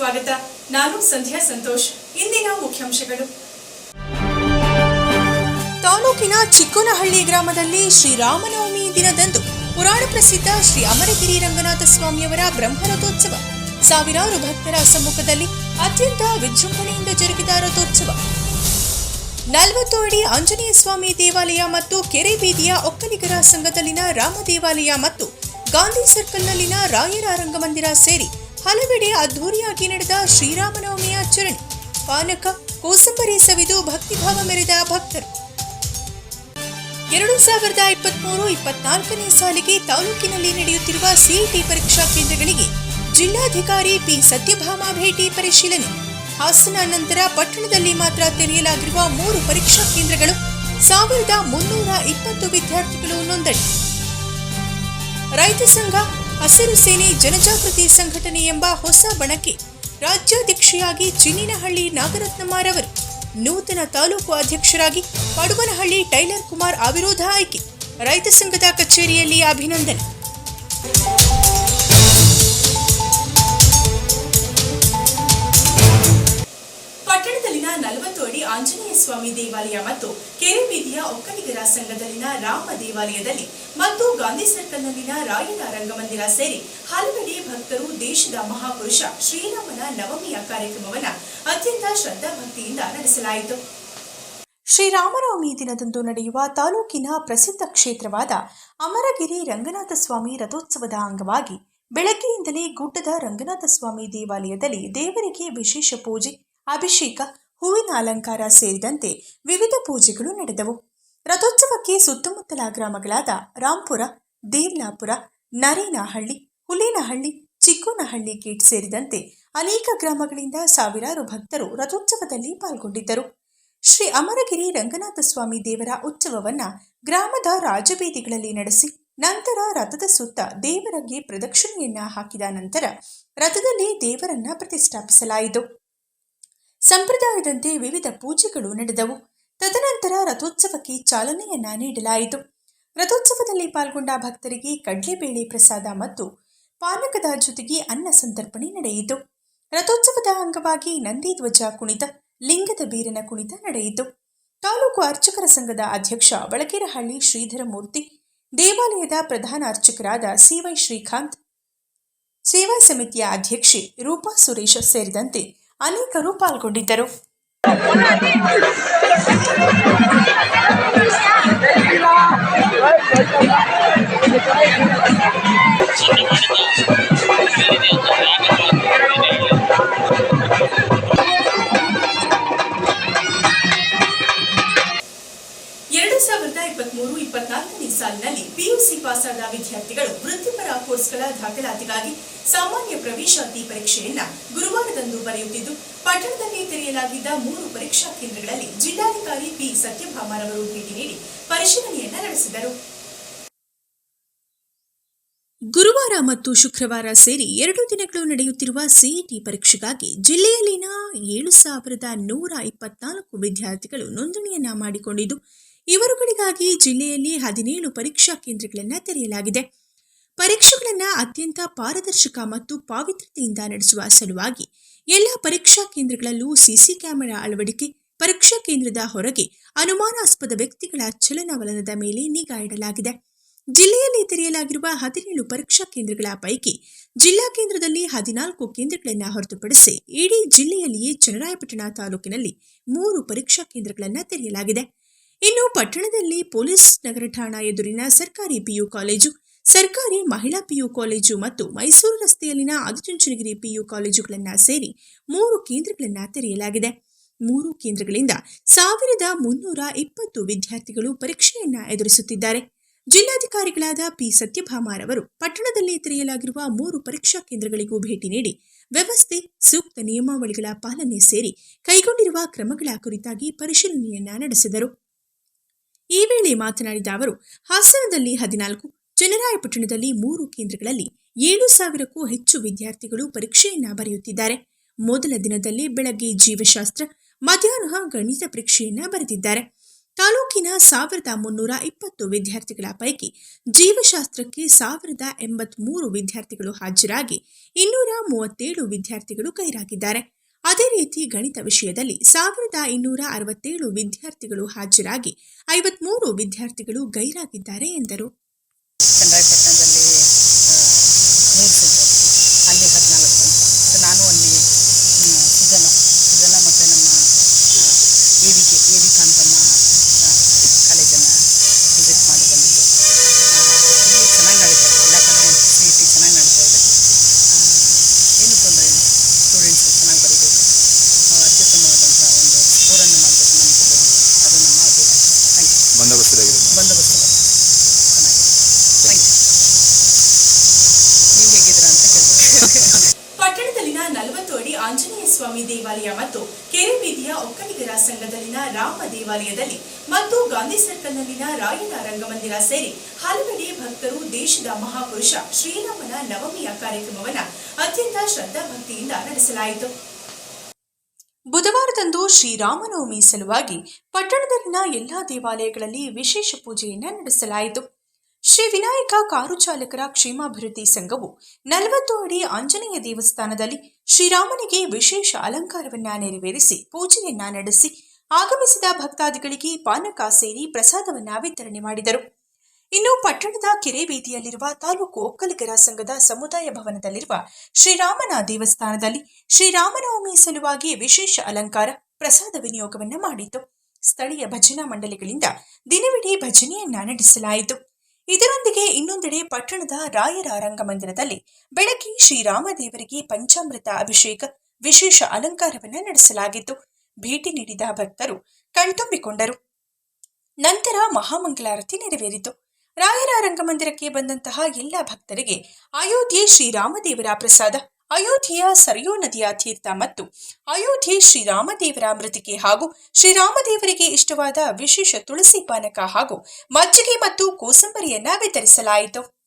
ಸ್ವಾಗತ. ನಾನು ಸಂಧ್ಯಾ ಸಂತೋಷ್. ಇಂದಿನ ಮುಖ್ಯಾಂಶಗಳು. ತಾಲೂಕಿನ ಚಿಕ್ಕನಹಳ್ಳಿ ಗ್ರಾಮದಲ್ಲಿ ಶ್ರೀರಾಮನವಮಿ ದಿನದಂದು ಪುರಾಣ ಪ್ರಸಿದ್ಧ ಶ್ರೀ ಅಮರಗಿರಿ ರಂಗನಾಥ ಸ್ವಾಮಿಯವರ ಬ್ರಹ್ಮರಥೋತ್ಸವ. ಸಾವಿರಾರು ಭಕ್ತರ ಸಮ್ಮುಖದಲ್ಲಿ ಅತ್ಯಂತ ವಿಜೃಂಭಣೆಯಿಂದ ಜರುಗಿದ ರಥೋತ್ಸವ. ನಲವತ್ತು ಅಡಿ ಆಂಜನೇಯ ಸ್ವಾಮಿ ದೇವಾಲಯ ಮತ್ತು ಕೆರೆ ಬೀದಿಯ ಒಕ್ಕಲಿಗರ ಸಂಘದಲ್ಲಿನ ರಾಮ ದೇವಾಲಯ ಮತ್ತು ಗಾಂಧಿ ಸರ್ಕಲ್ನಲ್ಲಿನ ರಾಯರ ರಂಗಮಂದಿರ ಸೇರಿ ಹಲವೆಡೆ ಅದ್ಧೂರಿಯಾಗಿ ನಡೆದ ಶ್ರೀರಾಮನವಮಿಯ ಆಚರಣೆ. ಪಾನಕ ಕೋಸಂಬರಿ ಸವಿದು ಭಕ್ತಿಭಾವ ಮೆರೆದ ಭಕ್ತರು. ಎರಡು ಸಾವಿರದ ಇಪ್ಪತ್ಮೂರು ಇಪ್ಪತ್ನಾಲ್ಕನೇ ಸಾಲಿಗೆ ತಾಲೂಕಿನಲ್ಲಿ ನಡೆಯುತ್ತಿರುವ ಸಿಇಟಿ ಪರೀಕ್ಷಾ ಕೇಂದ್ರಗಳಿಗೆ ಜಿಲ್ಲಾಧಿಕಾರಿ ಪಿ ಸತ್ಯಭಾಮ ಭೇಟಿ ಪರಿಶೀಲನೆ. ಹಾಸನ ನಂತರ ಪಟ್ಟಣದಲ್ಲಿ ಮಾತ್ರ ತೆರೆಯಲಾಗಿರುವ ಮೂರು ಪರೀಕ್ಷಾ ಕೇಂದ್ರಗಳು ಸಾವಿರದ ಮುನ್ನೂರ ಇಪ್ಪತ್ತು ವಿದ್ಯಾರ್ಥಿಗಳು ನೋಂದಣಿ. ರೈತ ಸಂಘ ಹಸಿರು ಸೇನೆ ಜನಜಾಗೃತಿ ಸಂಘಟನೆ ಎಂಬ ಹೊಸ ಬಣಕ್ಕೆ ರಾಜ್ಯಾಧ್ಯಕ್ಷೆಯಾಗಿ ಚಿನ್ನಿನಹಳ್ಳಿ ನಾಗರತ್ನಮ್ಮರವರು, ನೂತನ ತಾಲೂಕು ಅಧ್ಯಕ್ಷರಾಗಿ ಪಡುವನಹಳ್ಳಿ ಟೈಲರ್ ಕುಮಾರ್ ಅವಿರೋಧ ಆಯ್ಕೆ, ರೈತ ಸಂಘದ ಕಚೇರಿಯಲ್ಲಿ ಅಭಿನಂದನೆ. ಆಂಜನೇಯ ಸ್ವಾಮಿ ದೇವಾಲಯ ಮತ್ತು ಕೆರೆ ಬೀದಿಯ ಒಕ್ಕಲಿಗರ ಸಂಘದಲ್ಲಿನ ರಾಮ ದೇವಾಲಯದಲ್ಲಿ ಮತ್ತು ಗಾಂಧಿ ಸರ್ಕಲ್ನಲ್ಲಿನ ರಾಯನ ರಂಗಮಂದಿರ ಸೇರಿ ಹಲವೆಡೆ ಭಕ್ತರು ದೇಶದ ಮಹಾಪುರುಷ ಶ್ರೀರಾಮನ ನವಮಿಯ ಕಾರ್ಯಕ್ರಮವನ್ನು ಅತ್ಯಂತ ಶ್ರದ್ಧಾಭಕ್ತಿಯಿಂದ ನಡೆಸಲಾಯಿತು. ಶ್ರೀರಾಮನವಮಿ ದಿನದಂದು ನಡೆಯುವ ತಾಲೂಕಿನ ಪ್ರಸಿದ್ಧ ಕ್ಷೇತ್ರವಾದ ಅಮರಗಿರಿ ರಂಗನಾಥ ಸ್ವಾಮಿ ರಥೋತ್ಸವದ ಅಂಗವಾಗಿ ಬೆಳಗ್ಗೆಯಿಂದಲೇ ಗುಡ್ಡದ ರಂಗನಾಥ ಸ್ವಾಮಿ ದೇವಾಲಯದಲ್ಲಿ ದೇವರಿಗೆ ವಿಶೇಷ ಪೂಜೆ, ಅಭಿಷೇಕ ಹೂವಿನ ಅಲಂಕಾರ ಸೇರಿದಂತೆ ವಿವಿಧ ಪೂಜೆಗಳು ನಡೆದವು. ರಥೋತ್ಸವಕ್ಕೆ ಸುತ್ತಮುತ್ತಲ ಗ್ರಾಮಗಳಾದ ರಾಂಪುರ ದೇವ್ಲಾಪುರ ನರೇನಹಳ್ಳಿ, ಹುಲೇನಹಳ್ಳಿ, ಚಿಕ್ಕೋನಹಳ್ಳಿ ಗೇಟ್ ಸೇರಿದಂತೆ ಅನೇಕ ಗ್ರಾಮಗಳಿಂದ ಸಾವಿರಾರು ಭಕ್ತರು ರಥೋತ್ಸವದಲ್ಲಿ ಪಾಲ್ಗೊಂಡಿದ್ದರು. ಶ್ರೀ ಅಮರಗಿರಿ ರಂಗನಾಥ ಸ್ವಾಮಿ ದೇವರ ಉತ್ಸವವನ್ನ ಗ್ರಾಮದ ರಾಜಬೀದಿಗಳಲ್ಲಿ ನಡೆಸಿ, ನಂತರ ರಥದ ಸುತ್ತ ದೇವರಿಗೆ ಪ್ರದಕ್ಷಿಣೆಯನ್ನ ಹಾಕಿದ ನಂತರ ರಥದಲ್ಲಿ ದೇವರನ್ನ ಪ್ರತಿಷ್ಠಾಪಿಸಲಾಯಿತು. ಸಂಪ್ರದಾಯದಂತೆ ವಿವಿಧ ಪೂಜೆಗಳು ನಡೆದವು. ತದನಂತರ ರಥೋತ್ಸವಕ್ಕೆ ಚಾಲನೆಯನ್ನ ನೀಡಲಾಯಿತು. ರಥೋತ್ಸವದಲ್ಲಿ ಪಾಲ್ಗೊಂಡ ಭಕ್ತರಿಗೆ ಕಡ್ಲೆಬೇಳೆ ಪ್ರಸಾದ ಮತ್ತು ಪಾನಕದ ಜೊತೆಗೆ ಅನ್ನ ಸಂತರ್ಪಣೆ ನಡೆಯಿತು. ರಥೋತ್ಸವದ ಅಂಗವಾಗಿ ನಂದಿಧ್ವಜ ಕುಣಿತ, ಲಿಂಗದ ಬೀರನ ಕುಣಿತ ನಡೆಯಿತು. ತಾಲೂಕು ಅರ್ಚಕರ ಸಂಘದ ಅಧ್ಯಕ್ಷ ಬಳಕೆರಹಳ್ಳಿ ಶ್ರೀಧರಮೂರ್ತಿ, ದೇವಾಲಯದ ಪ್ರಧಾನ ಅರ್ಚಕರಾದ ಸಿವೈ ಶ್ರೀಕಾಂತ್, ಸೇವಾ ಸಮಿತಿಯ ಅಧ್ಯಕ್ಷೆ ರೂಪಾ ಸುರೇಶ ಸೇರಿದಂತೆ ಅನೇಕರು ಪಾಲ್ಗೊಂಡಿದ್ದರು. ಎರಡು ಸಾವಿರದ ಇಪ್ಪತ್ತ್ ಮೂರು ಇಪ್ಪತ್ನಾಲ್ಕನೇ ಸಾಲಿನಲ್ಲಿ ಪಿಯುಸಿ ಪಾಸಾದ ವಿದ್ಯಾರ್ಥಿಗಳು ವೃತ್ತಿಪರ ಕೋರ್ಸ್ಗಳ ದಾಖಲಾತಿಗಾಗಿ ಸಾಮಾನ್ಯ ಪ್ರವೇಶಾತಿ ಪರೀಕ್ಷೆಯನ್ನ ಗುರುವಾರದಂದು ಬರೆಯುತ್ತಿದ್ದು, ಪಟ್ಟಣದಲ್ಲಿ ತೆರೆಯಲಾಗಿದ್ದ ಮೂರು ಪರೀಕ್ಷಾ ಕೇಂದ್ರಗಳಲ್ಲಿ ಜಿಲ್ಲಾಧಿಕಾರಿ ಪಿ ಸತ್ಯಭಾಮರವರು ಭೇಟಿ ನೀಡಿ ಪರಿಶೀಲನೆಯನ್ನ ನಡೆಸಿದರು. ಗುರುವಾರ ಮತ್ತು ಶುಕ್ರವಾರ ಸೇರಿ ಎರಡು ದಿನಗಳು ನಡೆಯುತ್ತಿರುವ ಸಿಇಟಿ ಪರೀಕ್ಷೆಗಾಗಿ ಜಿಲ್ಲೆಯಲ್ಲಿನ ಏಳು ಸಾವಿರದ ನೂರ ಇಪ್ಪತ್ನಾಲ್ಕು ವಿದ್ಯಾರ್ಥಿಗಳು ನೋಂದಣಿಯನ್ನ ಮಾಡಿಕೊಂಡಿದ್ದು ಇವರುಗಳಿಗಾಗಿ ಜಿಲ್ಲೆಯಲ್ಲಿ ಹದಿನೇಳು ಪರೀಕ್ಷಾ ಕೇಂದ್ರಗಳನ್ನು ತೆರೆಯಲಾಗಿದೆ. ಪರೀಕ್ಷೆಗಳನ್ನು ಅತ್ಯಂತ ಪಾರದರ್ಶಕ ಮತ್ತು ಪಾವಿತ್ರತೆಯಿಂದ ನಡೆಸುವ ಸಲುವಾಗಿ ಎಲ್ಲ ಪರೀಕ್ಷಾ ಕೇಂದ್ರಗಳಲ್ಲೂ ಸಿಸಿ ಕ್ಯಾಮೆರಾ ಅಳವಡಿಕೆ, ಪರೀಕ್ಷಾ ಕೇಂದ್ರದ ಹೊರಗೆ ಅನುಮಾನಾಸ್ಪದ ವ್ಯಕ್ತಿಗಳ ಚಲನವಲನದ ಮೇಲೆ ನಿಗಾ ಇಡಲಾಗಿದೆ. ಜಿಲ್ಲೆಯಲ್ಲಿ ತೆರೆಯಲಾಗಿರುವ ಹದಿನೇಳು ಪರೀಕ್ಷಾ ಕೇಂದ್ರಗಳ ಪೈಕಿ ಜಿಲ್ಲಾ ಕೇಂದ್ರದಲ್ಲಿ ಹದಿನಾಲ್ಕು ಕೇಂದ್ರಗಳನ್ನು ಹೊರತುಪಡಿಸಿ ಇಡೀ ಜಿಲ್ಲೆಯಲ್ಲಿಯೇ ಚನ್ನರಾಯಪಟ್ಟಣ ತಾಲೂಕಿನಲ್ಲಿ ಮೂರು ಪರೀಕ್ಷಾ ಕೇಂದ್ರಗಳನ್ನು ತೆರೆಯಲಾಗಿದೆ. ಇನ್ನು ಪಟ್ಟಣದಲ್ಲಿ ಪೊಲೀಸ್ ನಗರ ಠಾಣಾ ಎದುರಿನ ಸರ್ಕಾರಿ ಪಿಯು ಕಾಲೇಜು, ಸರ್ಕಾರಿ ಮಹಿಳಾ ಪಿಯು ಕಾಲೇಜು ಮತ್ತು ಮೈಸೂರು ರಸ್ತೆಯಲ್ಲಿನ ಆದಿಚುಂಚನಗಿರಿ ಪಿಯು ಕಾಲೇಜುಗಳನ್ನು ಸೇರಿ ಮೂರು ಕೇಂದ್ರಗಳನ್ನು ತೆರೆಯಲಾಗಿದೆ. ಮೂರು ಕೇಂದ್ರಗಳಿಂದ ಸಾವಿರದ ಮುನ್ನೂರ ಇಪ್ಪತ್ತು ವಿದ್ಯಾರ್ಥಿಗಳು ಪರೀಕ್ಷೆಯನ್ನ ಎದುರಿಸುತ್ತಿದ್ದಾರೆ. ಜಿಲ್ಲಾಧಿಕಾರಿಗಳಾದ ಪಿ ಸತ್ಯಭಾಮಾರವರು ಪಟ್ಟಣದಲ್ಲಿ ತೆರೆಯಲಾಗಿರುವ ಮೂರು ಪರೀಕ್ಷಾ ಕೇಂದ್ರಗಳಿಗೂ ಭೇಟಿ ನೀಡಿ ವ್ಯವಸ್ಥೆ, ಸೂಕ್ತ ನಿಯಮಾವಳಿಗಳ ಪಾಲನೆ ಸೇರಿ ಕೈಗೊಂಡಿರುವ ಕ್ರಮಗಳ ಕುರಿತಾಗಿ ಪರಿಶೀಲನೆಯನ್ನ ನಡೆಸಿದರು. ಈ ವೇಳೆ ಮಾತನಾಡಿದ ಅವರು, ಹಾಸನದಲ್ಲಿ ಹದಿನಾಲ್ಕು, ಚನ್ನರಾಯಪಟ್ಟಣದಲ್ಲಿ ಮೂರು ಕೇಂದ್ರಗಳಲ್ಲಿ ಏಳು ಸಾವಿರಕ್ಕೂ ಹೆಚ್ಚು ವಿದ್ಯಾರ್ಥಿಗಳು ಪರೀಕ್ಷೆಯನ್ನ ಬರೆಯುತ್ತಿದ್ದಾರೆ. ಮೊದಲ ದಿನದಲ್ಲಿ ಬೆಳಗ್ಗೆ ಜೀವಶಾಸ್ತ್ರ, ಮಧ್ಯಾಹ್ನ ಗಣಿತ ಪರೀಕ್ಷೆಯನ್ನ ಬರೆದಿದ್ದಾರೆ. ತಾಲೂಕಿನ ಸಾವಿರದ ಮುನ್ನೂರ ಇಪ್ಪತ್ತು ವಿದ್ಯಾರ್ಥಿಗಳ ಪೈಕಿ ಜೀವಶಾಸ್ತ್ರಕ್ಕೆ ಸಾವಿರದ ಎಂಬತ್ಮೂರು ವಿದ್ಯಾರ್ಥಿಗಳು ಹಾಜರಾಗಿ ಇನ್ನೂರ ಮೂವತ್ತೇಳು ವಿದ್ಯಾರ್ಥಿಗಳು ಗೈರಾಗಿದ್ದಾರೆ ಅದೇ ರೀತಿ ಗಣಿತ ವಿಷಯದಲ್ಲಿ ಸಾವಿರದ ಇನ್ನೂರ ಅರವತ್ತೇಳು ವಿದ್ಯಾರ್ಥಿಗಳು ಹಾಜರಾಗಿ ಐವತ್ಮೂರು ವಿದ್ಯಾರ್ಥಿಗಳು ಗೈರಾಗಿದ್ದಾರೆ ಎಂದರು. ದೇವಾಲಯ ಮತ್ತು ಕೆರೆ ಬೀದಿಯ ಒಕ್ಕಲಿಗರ ಸಂಘದಲ್ಲಿನ ರಾಮ ದೇವಾಲಯದಲ್ಲಿ ಮತ್ತು ಗಾಂಧಿ ಸರ್ಕಲ್ನಲ್ಲಿನ ರಾಯನ ರಂಗಮಂದಿರ ಸೇರಿ ಹಲವೆಡೆ ಭಕ್ತರು ದೇಶದ ಮಹಾಪುರುಷ ಶ್ರೀರಾಮನ ನವಮಿಯ ಕಾರ್ಯಕ್ರಮವನ್ನು ಅತ್ಯಂತ ಶ್ರದ್ಧಾಭಕ್ತಿಯಿಂದ ನಡೆಸಲಾಯಿತು. ಬುಧವಾರದಂದು ಶ್ರೀರಾಮನವಮಿ ಸಲುವಾಗಿ ಪಟ್ಟಣದಲ್ಲಿನ ಎಲ್ಲಾ ದೇವಾಲಯಗಳಲ್ಲಿ ವಿಶೇಷ ಪೂಜೆಯನ್ನು ನಡೆಸಲಾಯಿತು. ಶ್ರೀ ವಿನಾಯಕ ಕಾರು ಚಾಲಕರ ಕ್ಷೇಮಾಭಿವೃದ್ಧಿ ಸಂಘವು ನಲವತ್ತು ಅಡಿ ಆಂಜನೇಯ ದೇವಸ್ಥಾನದಲ್ಲಿ ಶ್ರೀರಾಮನಿಗೆ ವಿಶೇಷ ಅಲಂಕಾರವನ್ನ ನೆರವೇರಿಸಿ ಪೂಜೆಯನ್ನ ನಡೆಸಿ ಆಗಮಿಸಿದ ಭಕ್ತಾದಿಗಳಿಗೆ ಪಾನಕ ಸೇರಿ ಪ್ರಸಾದವನ್ನ ವಿತರಣೆ ಮಾಡಿದರು. ಇನ್ನು ಪಟ್ಟಣದ ಕೆರೆ ಬೀದಿಯಲ್ಲಿರುವ ತಾಲೂಕು ಒಕ್ಕಲಿಗರ ಸಂಘದ ಸಮುದಾಯ ಭವನದಲ್ಲಿರುವ ಶ್ರೀರಾಮನ ದೇವಸ್ಥಾನದಲ್ಲಿ ಶ್ರೀರಾಮನವಮಿ ಸಲುವಾಗಿ ವಿಶೇಷ ಅಲಂಕಾರ, ಪ್ರಸಾದ ವಿನಿಯೋಗವನ್ನು ಮಾಡಿತು. ಸ್ಥಳೀಯ ಭಜನಾ ಮಂಡಳಿಗಳಿಂದ ದಿನವಿಡೀ ಭಜನೆಯನ್ನ ನಡೆಸಲಾಯಿತು. ಇದರೊಂದಿಗೆ ಇನ್ನೊಂದೆಡೆ ಪಟ್ಟಣದ ರಾಯರ ರಂಗಮಂದಿರದಲ್ಲಿ ಬೆಳಗ್ಗೆ ಶ್ರೀರಾಮದೇವರಿಗೆ ಪಂಚಾಮೃತ ಅಭಿಷೇಕ ವಿಶೇಷ ಅಲಂಕಾರವನ್ನ ನಡೆಸಲಾಗಿತ್ತು. ಭೇಟಿ ನೀಡಿದ ಭಕ್ತರು ಕಣ್ತುಂಬಿಕೊಂಡರು. ನಂತರ ಮಹಾಮಂಗಳಾರತಿ ನೆರವೇರಿತು. ರಾಯರ ರಂಗಮಂದಿರಕ್ಕೆ ಬಂದಂತಹ ಎಲ್ಲ ಭಕ್ತರಿಗೆ ಅಯೋಧ್ಯೆ ಶ್ರೀರಾಮದೇವರ ಪ್ರಸಾದ ಅಯೋಧ್ಯೆಯ ಸರಯೂ ನದಿಯ ತೀರ್ಥ ಮತ್ತು ಅಯೋಧ್ಯೆ ಶ್ರೀರಾಮದೇವರ ಮೃತಿಕೆ ಹಾಗೂ ಶ್ರೀರಾಮದೇವರಿಗೆ ಇಷ್ಟವಾದ ವಿಶೇಷ ತುಳಸಿ ಪಾನಕ ಹಾಗೂ ಮಜ್ಜಿಗೆ ಮತ್ತು ಕೋಸಂಬರಿಯನ್ನ ವಿತರಿಸಲಾಯಿತು.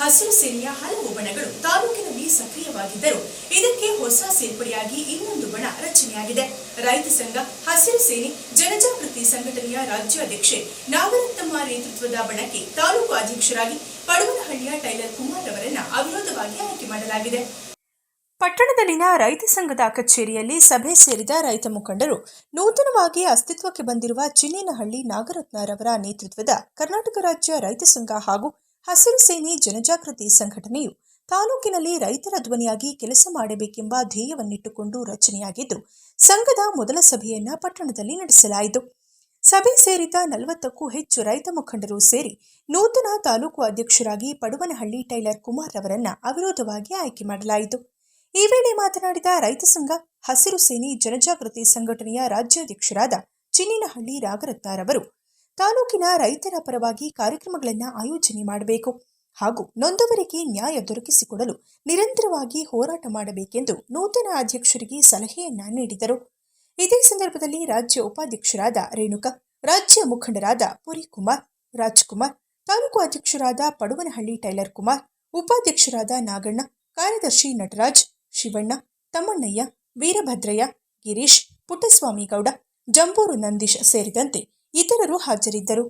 ಹಸಿರು ಸೇನೆಯ ಹಲವು ಬಣಗಳು ತಾಲೂಕಿನಲ್ಲಿ ಸಕ್ರಿಯವಾಗಿದ್ದರೂ. ಇದಕ್ಕೆ ಹೊಸ ಸೇರ್ಪಡೆಯಾಗಿ ಇನ್ನೊಂದು ಬಣ ರಚನೆಯಾಗಿದೆ. ರೈತ ಸಂಘ, ಹಸಿರು ಸೇನೆ, ಜನಜಾಗೃತಿ ಸಂಘಟನೆಯ ರಾಜ್ಯಾಧ್ಯಕ್ಷೆ ನಾಗರತ್ನಮ್ಮ ನೇತೃತ್ವದ ಬಣಕ್ಕೆ ತಾಲೂಕು ಅಧ್ಯಕ್ಷರಾಗಿ ಪಡುವನಹಳ್ಳಿಯ ಟೈಲರ್ ಕುಮಾರ್ ಅವರನ್ನ ಅವಿರೋಧವಾಗಿ ಆಯ್ಕೆ ಮಾಡಲಾಗಿದೆ. ಪಟ್ಟಣದಲ್ಲಿನ ರೈತ ಸಂಘದ ಕಚೇರಿಯಲ್ಲಿ ಸಭೆ ಸೇರಿದ ರೈತ ಮುಖಂಡರು, ನೂತನವಾಗಿ ಅಸ್ತಿತ್ವಕ್ಕೆ ಬಂದಿರುವ ಚಿನ್ನೇನಹಳ್ಳಿ ನಾಗರತ್ನರವರ ನೇತೃತ್ವದ ಕರ್ನಾಟಕ ರಾಜ್ಯ ರೈತ ಸಂಘ ಹಾಗೂ ಹಸಿರು ಸೇನೆ ಜನಜಾಗೃತಿ ಸಂಘಟನೆಯು ತಾಲೂಕಿನಲ್ಲಿ ರೈತರ ಧ್ವನಿಯಾಗಿ ಕೆಲಸ ಮಾಡಬೇಕೆಂಬ ಧ್ಯೇಯವನ್ನಿಟ್ಟುಕೊಂಡು ರಚನೆಯಾಗಿದ್ದು, ಸಂಘದ ಮೊದಲ ಸಭೆಯನ್ನ ಪಟ್ಟಣದಲ್ಲಿ ನಡೆಸಲಾಯಿತು. ಸಭೆ ಸೇರಿದ ನಲವತ್ತಕ್ಕೂ ಹೆಚ್ಚು ರೈತ ಮುಖಂಡರು ಸೇರಿ ನೂತನ ತಾಲೂಕು ಅಧ್ಯಕ್ಷರಾಗಿ ಪಡುವನಹಳ್ಳಿ ಟೈಲರ್ ಕುಮಾರ್ ಅವರನ್ನ ಅವಿರೋಧವಾಗಿ ಆಯ್ಕೆ ಮಾಡಲಾಯಿತು. ಈ ವೇಳೆ ಮಾತನಾಡಿದ ರೈತ ಸಂಘ, ಹಸಿರು ಸೇನೆ ಜನಜಾಗೃತಿ ಸಂಘಟನೆಯ ರಾಜ್ಯಾಧ್ಯಕ್ಷರಾದ ಚಿನ್ನಿನಹಳ್ಳಿ ರಾಗರತ್ನಾರವರು ತಾಲೂಕಿನ ರೈತರ ಪರವಾಗಿ ಕಾರ್ಯಕ್ರಮಗಳನ್ನು ಆಯೋಜನೆ ಮಾಡಬೇಕು. ಹಾಗೂ ನೊಂದವರಿಗೆ ನ್ಯಾಯ ದೊರಕಿಸಿಕೊಡಲು ನಿರಂತರವಾಗಿ ಹೋರಾಟ ಮಾಡಬೇಕೆಂದು ನೂತನ ಅಧ್ಯಕ್ಷರಿಗೆ ಸಲಹೆಯನ್ನ ನೀಡಿದರು. ಇದೇ ಸಂದರ್ಭದಲ್ಲಿ ರಾಜ್ಯ ಉಪಾಧ್ಯಕ್ಷರಾದ ರೇಣುಕಾ, ರಾಜ್ಯ ಮುಖಂಡರಾದ ಪುರಿಕುಮಾರ್, ರಾಜ್ಕುಮಾರ್, ತಾಲೂಕು ಅಧ್ಯಕ್ಷರಾದ ಪಡುವನಹಳ್ಳಿ ಟೈಲರ್ ಕುಮಾರ್, ಉಪಾಧ್ಯಕ್ಷರಾದ ನಾಗಣ್ಣ, ಕಾರ್ಯದರ್ಶಿ ನಟರಾಜ್, ಶಿವಣ್ಣ, ತಮ್ಮಣ್ಣಯ್ಯ, ವೀರಭದ್ರಯ್ಯ, ಗಿರೀಶ್ ಪುಟ್ಟಸ್ವಾಮಿಗೌಡ ಜಂಬೂರು ನಂದೀಶ್ ಸೇರಿದಂತೆ ಇತರರು ಹಾಜರಿದ್ದರು.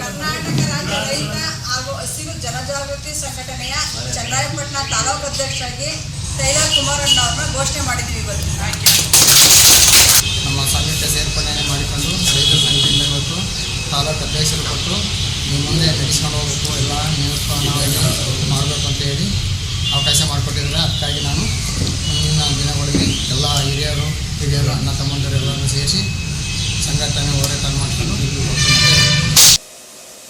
ಕರ್ನಾಟಕ ರಾಜ್ಯ ರೈತ ಹಾಗೂ ಹಸಿರು ಜನಜಾಗೃತಿ ಸಂಘಟನೆಯ ಚನ್ನರಾಯಪಟ್ಟಣ ತಾಲೂಕು ಅಧ್ಯಕ್ಷರಾಗಿ ಟೈಲರ್ ಕುಮಾರಣ್ಣ ಅವ್ರನ್ನ ಘೋಷಣೆ ಮಾಡಿದ್ದೀವಿ ಇವತ್ತು. ನಮ್ಮ ಸಂಘಕ್ಕೆ ಸೇರ್ಪಡೆ ಮಾಡಿಕೊಂಡು ರೈತ ಸಂಘದಿಂದ ಇವತ್ತು ತಾಲೂಕು ಅಧ್ಯಕ್ಷರು ಕೊಟ್ಟು ನಿಮ್ಮ ಮುಂದೆ ನಡೆಸ್ಕೊಂಡು ಹೋಗ್ಬೇಕು ಎಲ್ಲ ನಿಯಂತ್ರಣವಾಗಿ ಮಾಡಬೇಕು ಅಂತ ಹೇಳಿ ಅವಕಾಶ ಮಾಡಿಕೊಟ್ಟಿದ್ದಾರೆ. ಅದಕ್ಕಾಗಿ ನಾನು ಮುಂದಿನ ದಿನಗಳಲ್ಲಿ ಎಲ್ಲ ಹಿರಿಯರು ಹಿರಿಯರು ಅಣ್ಣ ತಮ್ಮಂದಿರು ಎಲ್ಲರನ್ನು ಸೇರಿಸಿ ಸಂಘಟನೆ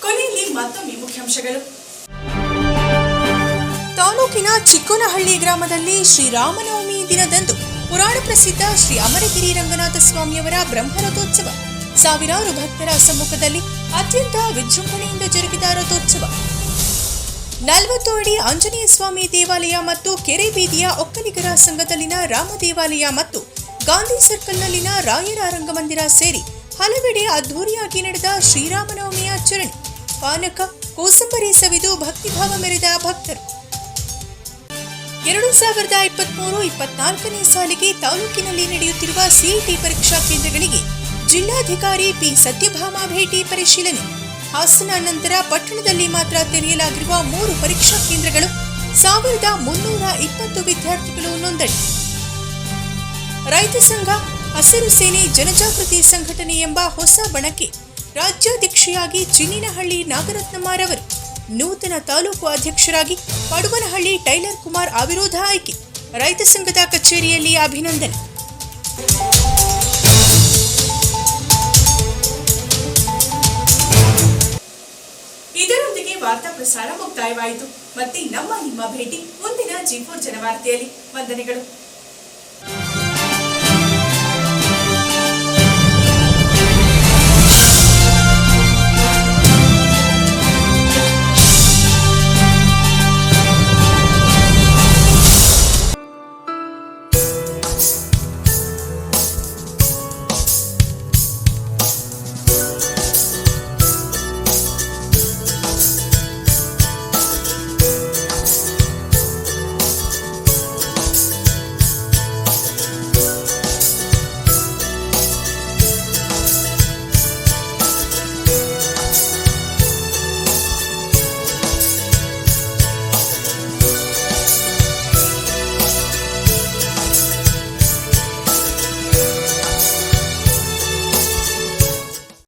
ಕೊನೆಯಲ್ಲಿ ಮತ್ತೊಮ್ಮೆ ಮುಖ್ಯಾಂಶಗಳು. ತಾಲೂಕಿನ ಚಿಕ್ಕನಹಳ್ಳಿ ಗ್ರಾಮದಲ್ಲಿ ಶ್ರೀರಾಮನವಮಿ ದಿನದಂದು ಪುರಾಣ ಪ್ರಸಿದ್ಧ ಶ್ರೀ ಅಮರಗಿರಿ ರಂಗನಾಥ ಸ್ವಾಮಿಯವರ ಬ್ರಹ್ಮರಥೋತ್ಸವ. ಸಾವಿರಾರು ಭಕ್ತರ ಸಮ್ಮುಖದಲ್ಲಿ ಅತ್ಯಂತ ವಿಜೃಂಭಣೆಯಿಂದ ಜರುಗಿದ ರಥೋತ್ಸವ. ನಲವತ್ತು ಅಡಿ ಆಂಜನೇಯ ಸ್ವಾಮಿ ದೇವಾಲಯ ಮತ್ತು ಕೆರೆ ಬೀದಿಯ ಒಕ್ಕಲಿಗರ ಸಂಘದಲ್ಲಿನ ರಾಮ ದೇವಾಲಯ ಮತ್ತು ಗಾಂಧಿ ಸರ್ಕಲ್ನಲ್ಲಿನ ರಾಯರ ರಂಗಮಂದಿರ ಸೇರಿ ಹಲವೆಡೆ ಅದ್ಧೂರಿಯಾಗಿ ನಡೆದ ಶ್ರೀರಾಮನವಮಿಯ ಆಚರಣೆ. ಪಾನಕ, ಕೋಸಂಬರಿ ಸವಿದು ಭಕ್ತಿಭಾವ ಮೆರೆದ ಭಕ್ತರು. ಎರಡು ಸಾವಿರದ ಇಪ್ಪತ್ಮೂರು ಇಪ್ಪತ್ನಾಲ್ಕನೇ ಸಾಲಿಗೆ ತಾಲೂಕಿನಲ್ಲಿ ನಡೆಯುತ್ತಿರುವ ಸಿಇಟಿ ಪರೀಕ್ಷಾ ಕೇಂದ್ರಗಳಿಗೆ ಜಿಲ್ಲಾಧಿಕಾರಿ ಪಿ ಸತ್ಯಭಾಮ ಭೇಟಿ ಪರಿಶೀಲನೆ. ಹಾಸನ ನಂತರ ಪಟ್ಟಣದಲ್ಲಿ ಮಾತ್ರ ತೆರೆಯಲಾಗಿರುವ ಮೂರು ಪರೀಕ್ಷಾ ಕೇಂದ್ರಗಳು ಸಾವಿರದ ಮುನ್ನೂರ ಇಪ್ಪತ್ತು ವಿದ್ಯಾರ್ಥಿಗಳು ನೋಂದಣಿ. ರೈತ ಸಂಘ, ಹಸಿರು ಸೇನೆ ಜನಜಾಗೃತಿ ಸಂಘಟನೆ ಎಂಬ ಹೊಸ ಬಣಕ್ಕೆ ರಾಜ್ಯಾಧ್ಯಕ್ಷೆಯಾಗಿ ಚಿನ್ನಿನಹಳ್ಳಿ ನಾಗರತ್ನಮ್ಮರವರು ನೂತನ ತಾಲೂಕು ಅಧ್ಯಕ್ಷರಾಗಿ ಪಡುವನಹಳ್ಳಿ ಟೈಲರ್ ಕುಮಾರ್ ಅವಿರೋಧ ಆಯ್ಕೆ, ರೈತ ಸಂಘದ ಕಚೇರಿಯಲ್ಲಿ ಅಭಿನಂದನೆ. ಇದರೊಂದಿಗೆ ವಾರ್ತಾ ಪ್ರಸಾರ ಮುಕ್ತಾಯವಾಯಿತು. ಮತ್ತೆ ನಮ್ಮ ನಿಮ್ಮ ಭೇಟಿ ಮುಂದಿನ ಜಿ ಫೋರ್ ಜನವಾರ್ತೆಯಲ್ಲಿ. ವಂದನೆಗಳು.